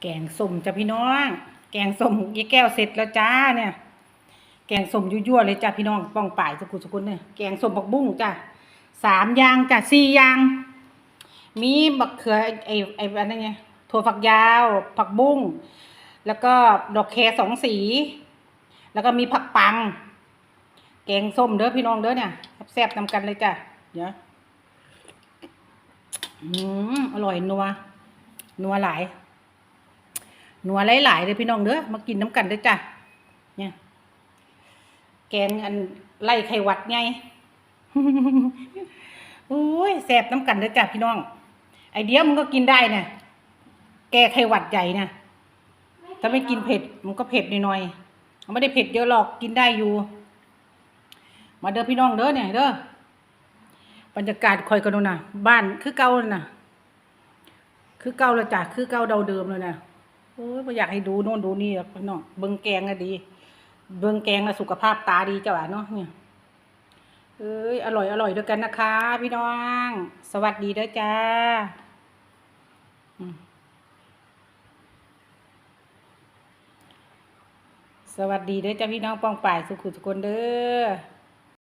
แกงส้มจ้ะพี่น้อง แกงส้มยายแก้วเสร็จแล้วจ้าเนี่ย แกงส้มยั่วๆเลยจ้ะพี่น้องป้องป่ายสกุลสกุลเนี่ยแกงส้มบักบุ้งจ้ะสามอย่างจ้ะสี่อย่าง มีบักเขือไอ้ไอ้ไอ้อันนั้นไงถั่วฝักยาว ผักบุ้ง แล้วก็ดอกแคสองสี แล้วก็มีผักปัง แกงส้มเด้อพี่น้องเด้อเนี่ยแซ่บๆนำกันเลยจ้ะเดี๋ยวอืมอร่อยนัว นัวหลาย หนัวหลายๆเลยพี่น้องเด้อมากินน้ำกันด้อจ้ะเนี่ยแกงอันไล่ไขหวัดไงโอ้ยแสบน้ำกันด้อจ้ะพี่น้อง ไอเดียมันก็กินได้นี่ยแกไขหวัดใหญ่นะถ้าไม่กินเผ็ดมันก็เผ็ดหน่อยๆมันไม่ได้เผ็ดเยอะหรอกกินได้อยู่ มาเด้อพี่น้องเด้อเนี่ยเด้อบรรยากาศคอยกันดูนะบ้านคือเก่าเลยนะคือเก่าแล้วจ้ะคือเก่าเดาเดิมเลยนะ โอ้ยอยากให้ดูโน่นดูนี่หรอกพี่น้องเบิ่งแกงก็ดี เบิ่งแกงแล้วสุขภาพตาดีจ้ะเนาะเนี่ยเอ้ยอร่อยอร่อยด้วยกันนะคะ พี่น้อง สวัสดีเด้อจ้าสวัสดีเด้อจ้าพี่น้องป้องป่ายสุขุสุคนเด้อ